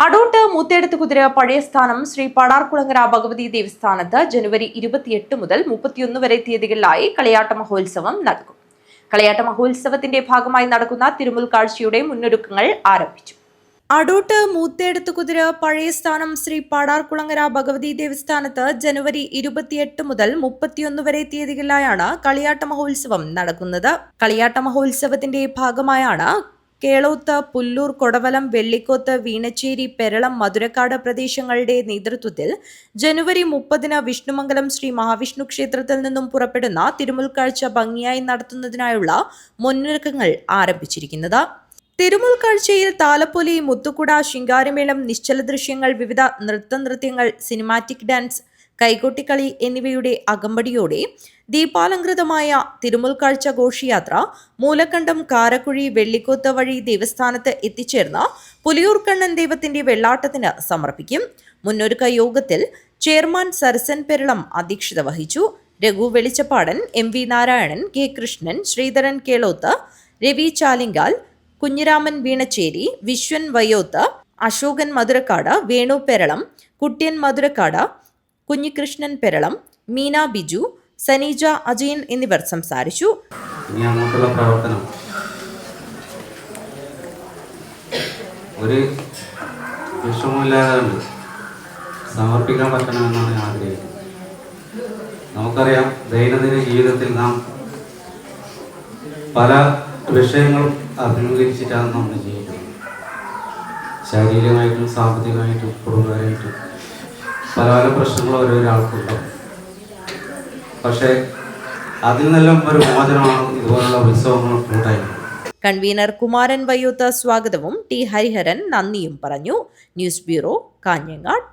അടൂട്ട് മൂത്തേടത്ത് കുതിര പഴയ സ്ഥാനം ശ്രീ പടാർകുളങ്ങര ഭഗവതി ദേവസ്ഥാനത്ത് ജനുവരി ഇരുപത്തിയെട്ട് മുതൽ മുപ്പത്തിയൊന്ന് വരെ തീയതികളിലായി കളിയാട്ട മഹോത്സവം നടക്കും. കളിയാട്ട മഹോത്സവത്തിന്റെ ഭാഗമായി നടക്കുന്ന തിരുമുൽ കാഴ്ചയുടെ മുന്നൊരുക്കങ്ങൾ ആരംഭിച്ചു. അടൂട്ട് മൂത്തേടത്ത് കുതിര പഴയ സ്ഥാനം ശ്രീ പാടാർകുളങ്ങര ഭഗവതി ദേവസ്ഥാനത്ത് ജനുവരി ഇരുപത്തിയെട്ട് മുതൽ മുപ്പത്തിയൊന്ന് വരെ തീയതികളിലായാണ് കളിയാട്ട മഹോത്സവം നടക്കുന്നത്. കളിയാട്ട മഹോത്സവത്തിന്റെ ഭാഗമായാണ് കേളോത്ത് പുല്ലൂർ കൊടവലം വെള്ളിക്കോത്ത് വീണച്ചേരി പെരളം മധുരക്കാട് പ്രദേശങ്ങളുടെ നേതൃത്വത്തിൽ ജനുവരി മുപ്പതിന് വിഷ്ണുമംഗലം ശ്രീ മഹാവിഷ്ണു ക്ഷേത്രത്തിൽ നിന്നും പുറപ്പെടുന്ന തിരുമുൽക്കാഴ്ച ഭംഗിയായി നടത്തുന്നതിനായുള്ള മുന്നൊരുക്കങ്ങൾ ആരംഭിച്ചിരിക്കുന്നത്. തിരുമുൽക്കാഴ്ചയിൽ താലപ്പൊലി മുത്തുകുട ശിങ്കാരമേളം നിശ്ചല ദൃശ്യങ്ങൾ വിവിധ നൃത്തനൃത്യങ്ങൾ സിനിമാറ്റിക് ഡാൻസ് കൈകൊട്ടിക്കളി എന്നിവയുടെ അകമ്പടിയോടെ ദീപാലങ്കൃതമായ തിരുമുൽക്കാഴ്ച ഘോഷയാത്ര മൂലക്കണ്ടം കാരക്കുഴി വെള്ളിക്കോത്ത് വഴി ദേവസ്ഥാനത്ത് എത്തിച്ചേർന്ന പുലിയൂർക്കണ്ണൻ ദൈവത്തിന്റെ വെള്ളാട്ടത്തിന് സമർപ്പിക്കും. മുന്നൊരുക്ക യോഗത്തിൽ ചെയർമാൻ സരസൻ പെരളം അധ്യക്ഷത വഹിച്ചു. Raghu Velichappadan M V Narayanan K Krishnan Sreedharan Kelothu Ravi Chalingal Kunhiraman Veenacheri Viswan Vayyoth Ashokan Madhurakkad Venu Peralam Kuttiyan Madhurakkad Kunhikrishnan Peralam Meena Biju Saneeja Ajayan എന്നിവർ സംസാരിച്ചു. ഒരു വിഷമമില്ലാതെ സമർപ്പിക്കാൻ പറ്റണമെന്നാണ് ഞാൻ ആഗ്രഹിക്കുന്നത്. നമുക്കറിയാം ദൈനംദിന ജീവിതത്തിൽ നാം പല വിഷയങ്ങളും അഭിമുഖീകരിച്ചിട്ടാണ് നമ്മൾ ജീവിക്കുന്നത്. ശാരീരികമായിട്ടും സാമ്പത്തികമായിട്ടും കുടുംബപരമായിട്ടും പല പ്രശ്നങ്ങളും ഓരോരോ ആൾക്കുണ്ടാവും പക്ഷേ അതിൽ നിന്നെല്ലാം ഒരു മോചനമാണ് ഇതുപോലുള്ള ഉത്സവങ്ങൾ കൂട്ടായ്മ കൺവീനർ കുമാരൻ വയ്യൂത്ത സ്വാഗതവും ടി ഹരിഹരൻ നന്ദിയും പറഞ്ഞു. News bureau Kanhangad.